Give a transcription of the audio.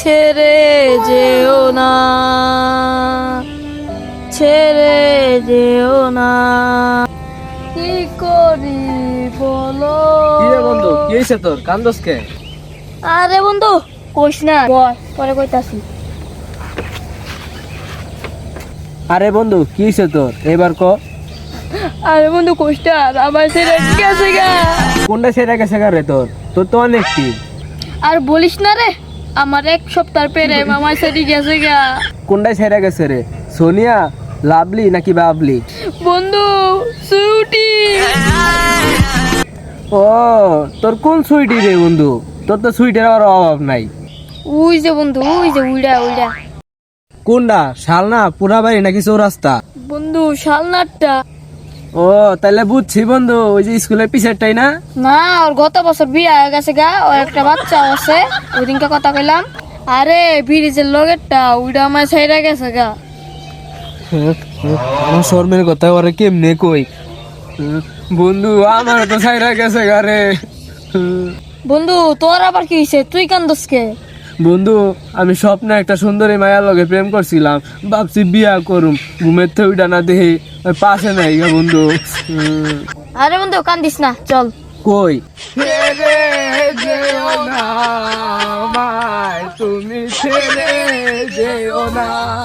ছেড়ে যেও না ছেড়ে যেও না। কি করি বলো? বন্ধু কি হয়েছে তোর? কান্দস কে? আরে বন্ধু কইস না। পরে কইতাছি। আরে বন্ধু কি হয়েছে তোর? এবার ক। আরে বন্ধু কইস না আমার ছেড়ে গেছে গা। কোনটা ছেড়ে গেছে গা রে তোর? তোর তো অনেক আর বলিস না রে আমার এক সপ্তাহ পেরে আমার ছেড়ে গেছে গা কোনটায় সেরা গেছে রে? সোনিয়া লাভলি নাকি বাবলি? বন্ধু সুইটি। ও তোর কোন সুইটি রে বন্ধু? তোর তো সুইটের আর অভাব নাই। উই যে বন্ধু উই যে উইড়া উইড়া। কোনটা শালনা পুরা বাড়ি নাকি চৌরাস্তা? বন্ধু শালনারটা। ও তাহলে বুঝছি বন্ধু ওই যে স্কুলের পিছেরটাই না? না ওর গত বছর বিয়ে হয়ে গেছে গা ওর একটা বাচ্চা আছে ওই দিনকে কথা কইলাম আরে ব্রিজের লগেরটা ওইটা আমার ছেড়ে গেছে গা। আমার শর্মের কথা ওরে কেমনে কই? বন্ধু আমার তো সাইরা গেছে গারে বন্ধু তোর আবার কি হয়েছে তুই কান্দস কে বন্ধু আমি স্বপ্নে একটা সুন্দরী মায়ার লগে প্রেম করছিলাম। ভাবছি বিয়া করুম। ঘুমের থেকে উঠা না দেখি পাশে নাই গা বন্ধু। উম, আরে বন্ধু কান্দিস না চল। কই? তুমি ছেড়ে যেও না।